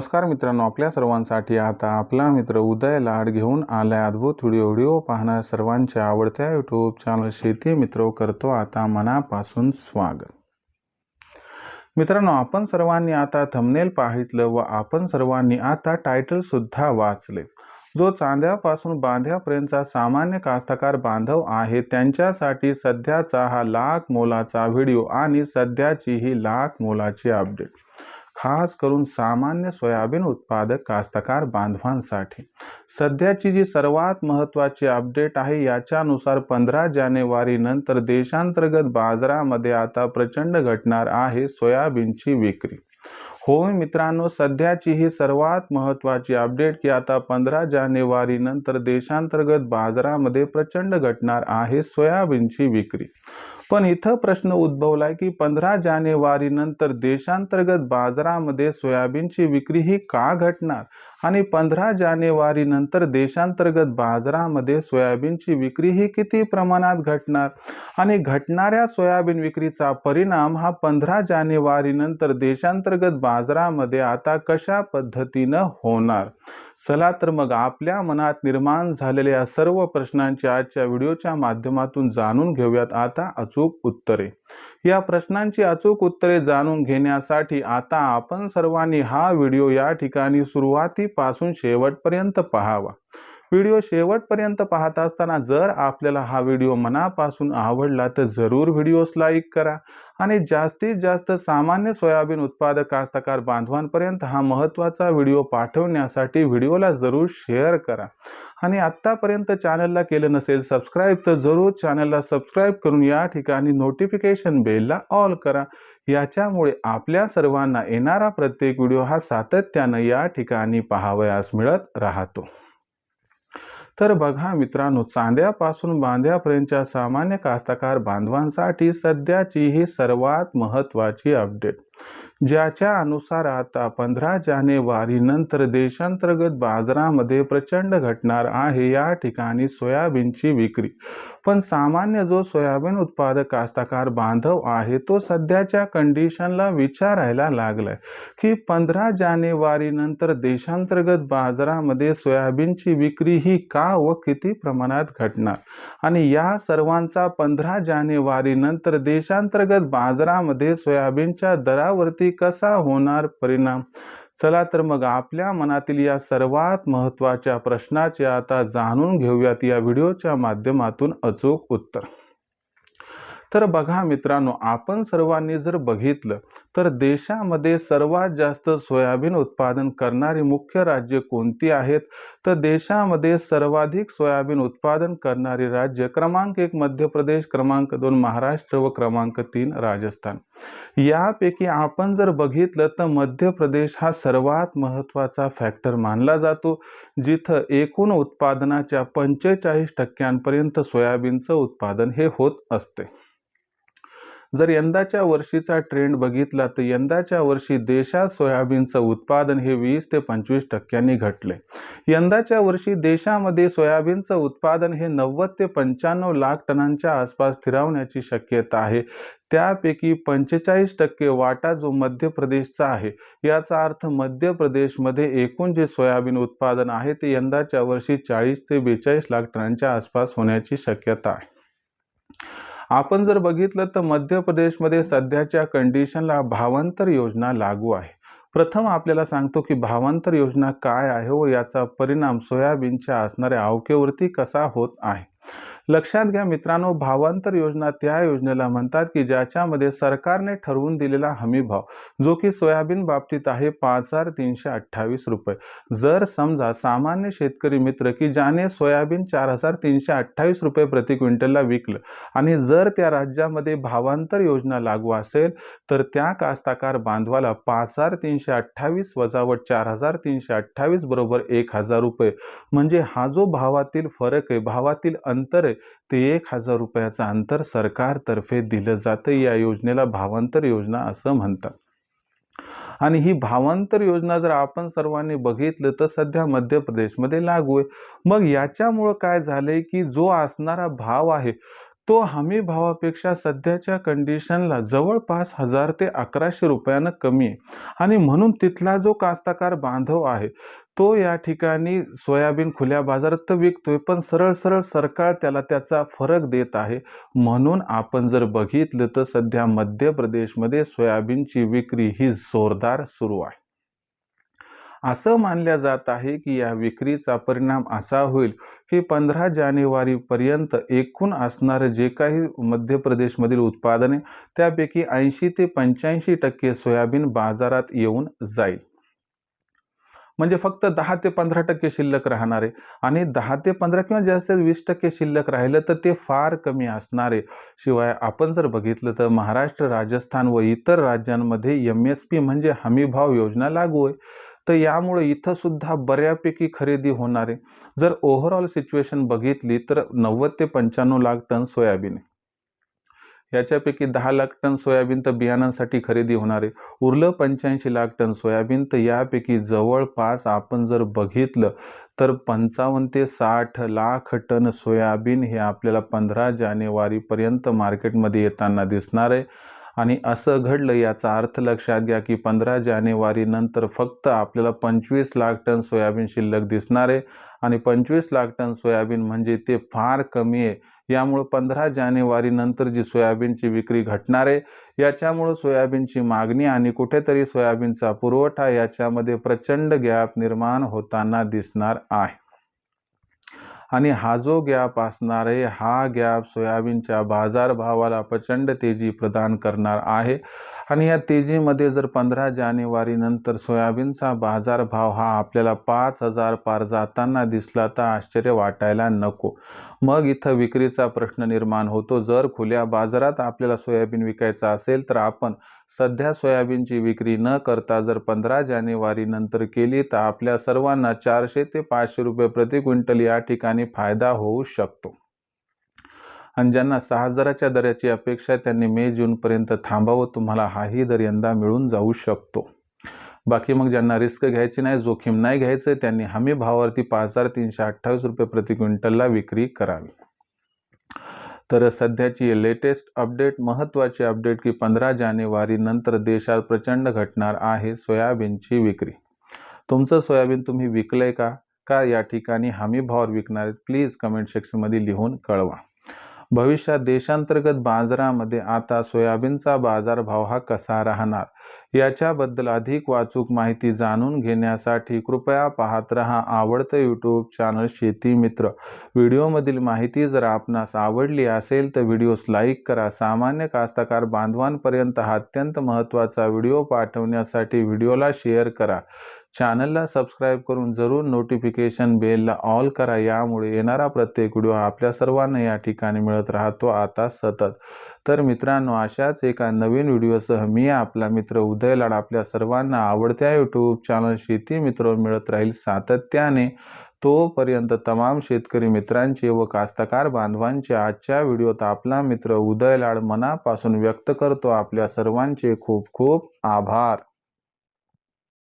नमस्कार मित्रांनो आपल्या सर्वांसाठी आता आपला मित्र उदय लाड घेऊन आलाय अद्भुत व्हिडिओ व्हिडिओ पाहणाऱ्या सर्वांच्या आवडत्या यूट्यूब चॅनल शेती मित्र करतो आता मनापासून स्वागत. मित्रांनो आपण सर्वांनी आता थंबनेल पाहितलं व आपण सर्वांनी आता टायटल सुद्धा वाचले. जो चांद्यापासून बांध्यापर्यंतचा सामान्य कास्तकार बांधव आहे त्यांच्यासाठी सध्याचा हा लाख मोलाचा व्हिडिओ आणि सध्याची ही लाख मोलाची अपडेट खास करून सामान्य सोयाबीन उत्पादक कास्तकार बांधवांसाठी. सध्याची जी सर्वात महत्त्वाची अपडेट आहे याच्यानुसार पंधरा जानेवारी नंतर देशांतर्गत बाजारामध्ये आता प्रचंड घटणार आहे सोयाबीनची विक्री. होय मित्रांनो सध्याची ही सर्वात महत्त्वाची अपडेट की आता पंधरा जानेवारीनंतर देशांतर्गत बाजारामध्ये प्रचंड घटणार आहे सोयाबीनची विक्री. पण इथं प्रश्न उद्भवलाय की पंधरा जानेवारी नंतर देशांतर्गत बाजारामध्ये सोयाबीनची विक्री ही का घटणार? आणि पंधरा जानेवारी नंतर देशांतर्गत बाजारामध्ये सोयाबीनची विक्री ही किती प्रमाणात घटणार? आणि घटणाऱ्या सोयाबीन विक्रीचा परिणाम हा पंधरा जानेवारीनंतर देशांतर्गत बाजारामध्ये आता कशा पद्धतीनं होणार? चला तर मग आपल्या मनात निर्माण झालेल्या सर्व प्रश्नांची आजच्या व्हिडिओच्या माध्यमातून जाणून घेऊयात आता अचूक उत्तरे. या प्रश्नांची अचूक उत्तरे जाणून घेण्यासाठी आता आपण सर्वांनी हा व्हिडिओ या ठिकाणी सुरुवातीपासून शेवटपर्यंत पाहावा. व्हिडिओ शेवटपर्यंत पाहत असताना जर आपल्याला हा व्हिडिओ मनापासून आवडला तर जरूर व्हिडिओस लाईक करा आणि जास्तीत जास्त सामान्य सोयाबीन उत्पादक कास्तकार बांधवांपर्यंत हा महत्त्वाचा व्हिडिओ पाठवण्यासाठी व्हिडिओला जरूर शेअर करा. आणि आत्तापर्यंत चॅनलला केलं नसेल सबस्क्राईब तर जरूर चॅनलला सबस्क्राईब करून या ठिकाणी नोटिफिकेशन बेलला ऑल करा. याच्यामुळे आपल्या सर्वांना येणारा प्रत्येक व्हिडिओ हा सातत्यानं या ठिकाणी पाहावयास मिळत राहतो. तर बघा मित्रांनो चांद्यापासून बांध्यापर्यंतच्या सामान्य कास्तकार बांधवांसाठी सध्याची ही सर्वात महत्त्वाची अपडेट ज्याच्या अनुसार आता पंधरा जानेवारी नंतर देशांतर्गत बाजारामध्ये प्रचंड घटणार आहे. या ठिकाणी सोयाबीनची विक्री. पण सामान्य जो सोयाबीन उत्पादक कास्तकार बांधव आहे तो सध्याच्या कंडिशनला विचारायला लागलाय की पंधरा जानेवारी नंतर देशांतर्गत बाजारामध्ये सोयाबीनची विक्री ही का व किती प्रमाणात घटणार? आणि या सर्वांचा पंधरा जानेवारी नंतर देशांतर्गत बाजारामध्ये सोयाबीनच्या दरावरती कसा होणार परिणाम? चला तर मग आपल्या मनातील या सर्वात महत्त्वाच्या प्रश्नाचे आता जाणून घेऊयात या व्हिडिओच्या माध्यमातून अचूक उत्तर. तर बघा मित्रांनो आपण सर्वांनी जर बघितलं तर देशामध्ये सर्वात जास्त सोयाबीन उत्पादन करणारी मुख्य राज्य कोणती आहेत? तर देशामध्ये सर्वाधिक सोयाबीन उत्पादन करणारी राज्य क्रमांक एक मध्य प्रदेश क्रमांक दोन महाराष्ट्र व क्रमांक तीन राजस्थान. यापैकी आपण जर बघितलं तर मध्य प्रदेश हा सर्वात महत्त्वाचा फॅक्टर मानला जातो जिथं एकूण उत्पादनाच्या पंचेचाळीस टक्क्यांपर्यंत सोयाबीनचं उत्पादन हे होत असते. जर यंदाच्या वर्षीचा ट्रेंड बघितला तर यंदाच्या वर्षी देशात सोयाबीनचं उत्पादन हे वीस ते पंचवीस टक्क्यांनी घटले. यंदाच्या वर्षी देशामध्ये सोयाबीनचं उत्पादन हे नव्वद ते पंच्याण्णव लाख टनांच्या आसपास स्थिरावण्याची शक्यता आहे. त्यापैकी पंचेचाळीस टक्के वाटा जो मध्य प्रदेशचा आहे याचा अर्थ मध्य प्रदेशमध्ये एकूण जे सोयाबीन उत्पादन आहे ते यंदाच्या वर्षी चाळीस ते बेचाळीस लाख टनांच्या आसपास होण्याची शक्यता आहे. आपण जर बघितलं तर मध्य प्रदेशमध्ये सध्याच्या कंडिशनला भावांतर योजना लागू आहे. प्रथम आपल्याला सांगतो की भावांतर योजना काय आहे व याचा परिणाम सोयाबीनच्या असणाऱ्या अवकेवरती कसा होत आहे? लक्षात घ्या मित्रांनो भावांतर योजना त्या योजनेला म्हणतात की ज्याच्यामध्ये सरकारने ठरवून दिलेला हमी भाव जो की सोयाबीन बाबतीत आहे पाच हजार तीनशे अठ्ठावीस रुपये. जर समजा सामान्य शेतकरी मित्र की ज्याने सोयाबीन चार हजार तीनशे अठ्ठावीस रुपये प्रति क्विंटलला विकलं आणि जर त्या राज्यामध्ये भावांतर योजना लागू असेल तर त्या कास्ताकार बांधवाला पाच हजार तीनशे अठ्ठावीस वजावट चार हजार तीनशे अठ्ठावीस बरोबर एक हजार रुपये. म्हणजे हा जो भावातील फरक आहे भावातील अंतर आहे ते एक हजार रुपयाचं अंतर सरकारतर्फे दिलं जातं. या योजनेला भावांतर योजना असं म्हणतात. आणि ही भावांतर योजना जर आपण सर्वांनी बघितलं तर सध्या मध्य प्रदेशमध्ये लागू आहे. मग याच्यामुळं काय झालंय की जो असणारा भाव आहे तो हमी भावापेक्षा सध्याच्या कंडिशनला जवळपास हजार ते अकराशे रुपयानं कमी आहे. आणि म्हणून तिथला जो कास्तकार बांधव आहे तो या ठिकाणी सोयाबीन खुल्या बाजारात तर विकतोय पण सरळ सरळ सरकार त्याला त्याचा फरक देत आहे. म्हणून आपण जर बघितलं तर सध्या मध्य प्रदेशमध्ये सोयाबीनची विक्री ही जोरदार सुरू आहे. असं मानल्या जात आहे की या विक्रीचा परिणाम असा होईल की पंधरा जानेवारीपर्यंत एकूण असणारं जे काही मध्य प्रदेशमधील उत्पादने त्यापैकी ऐंशी ते पंच्याऐंशी टक्के सोयाबीन बाजारात येऊन जाईल. म्हणजे फक्त दहा ते पंधरा टक्के शिल्लक राहणार. आहे आणि दहा ते पंधरा किंवा जास्त वीस टक्के शिल्लक राहिलं तर ते फार कमी असणार. आहे शिवाय आपण जर बघितलं तर महाराष्ट्र राजस्थान व इतर राज्यांमध्ये एम एस पी म्हणजे हमीभाव योजना लागू आहे. तर यामुळे इथं सुद्धा बऱ्यापैकी खरेदी होणार. आहे जर ओव्हरऑल सिच्युएशन बघितली तर नव्वद ते पंच्याण्णव लाख टन सोयाबीन आहे. याच्यापैकी दहा लाख टन सोयाबीन तर बियाणांसाठी खरेदी होणार आहे. उरलं पंच्याऐंशी लाख टन सोयाबीन तर यापैकी जवळपास आपण जर बघितलं तर पंचावन्न ते साठ लाख टन सोयाबीन हे आपल्याला पंधरा जानेवारीपर्यंत मार्केटमध्ये येताना दिसणार आहे. आणि असं घडलं याचा अर्थ लक्षात घ्या की पंधरा जानेवारीनंतर फक्त आपल्याला पंचवीस लाख टन सोयाबीन शिल्लक दिसणार आहे. आणि पंचवीस लाख टन सोयाबीन म्हणजे ते फार कमी आहे. यामुळं पंधरा जानेवारीनंतर जी सोयाबीनची विक्री घटणार आहे याच्यामुळं सोयाबीनची मागणी आणि कुठेतरी सोयाबीनचा पुरवठा याच्यामध्ये प्रचंड गॅप निर्माण होताना दिसणार आहे. आणि हा जो गॅप असणार आहे हा गॅप सोयाबीनच्या बाजारभावाला प्रचंड तेजी प्रदान करणार आहे. आणि या तेजीमध्ये जर पंधरा जानेवारीनंतर सोयाबीनचा बाजारभाव हा आपल्याला पाच हजार पार जाताना दिसला तर आश्चर्य वाटायला नको. मग इथं विक्रीचा प्रश्न निर्माण होतो. जर खुल्या बाजारात आपल्याला सोयाबीन विकायचं असेल तर आपण सध्या सोयाबीनची विक्री न करता जर पंधरा जानेवारीनंतर केली तर आपल्या सर्वांना चारशे ते पाचशे रुपये प्रति क्विंटल या ठिकाणी फायदा होऊ शकतो. आणि ज्यांना सहा हजाराच्या दराची अपेक्षा आहे त्यांनी मे जूनपर्यंत थांबावं तुम्हाला हाही दर यंदा मिळून जाऊ शकतो. बाकी मग ज्यांना रिस्क घ्यायची नाही जोखीम नाही घ्यायचं त्यांनी हमी भावावरती पाच हजार तीनशे अठ्ठावीस रुपये प्रति क्विंटलला विक्री करावी. तर सध्याची लेटेस्ट अपडेट महत्त्वाची अपडेट की पंधरा जानेवारीनंतर देशात प्रचंड घटणार आहे सोयाबीनची विक्री. तुमचं सोयाबीन तुम्ही विकलंय का? का या ठिकाणी हमी भावावर विकणार आहेत प्लीज कमेंट सेक्शनमध्ये लिहून कळवा. भविष्यात देशांतर्गत बाजारामध्ये आता सोयाबीनचा बाजारभाव हा कसा राहणार? याच्याबद्दल अधिक वाचूक माहिती जाणून घेण्यासाठी कृपया पाहत रहा आवडतं यूट्यूब चॅनल शेती मित्र. व्हिडिओमधील माहिती जर आपणास आवडली असेल तर व्हिडिओस लाईक करा. सामान्य कास्तकार बांधवांपर्यंत हा अत्यंत महत्त्वाचा व्हिडिओ पाठवण्यासाठी व्हिडिओला शेअर करा. चॅनलला सबस्क्राईब करून जरूर नोटिफिकेशन बेलला ऑल करा. यामुळे येणारा प्रत्येक व्हिडिओ आपल्या सर्वांना या ठिकाणी मिळत राहतो. आता सतत. तर मित्रांनो अशाच एका नवीन व्हिडिओसह मी आपला मित्र उदय लाड आपल्या सर्वांना आवडत्या यूट्यूब चॅनल शेती मित्र मिळत राहील सातत्याने. तोपर्यंत तमाम शेतकरी मित्रांचे व कास्तकार बांधवांचे आजच्या व्हिडिओत आपला मित्र उदय लाड मनापासून व्यक्त करतो. आपल्या सर्वांचे खूप खूप आभार.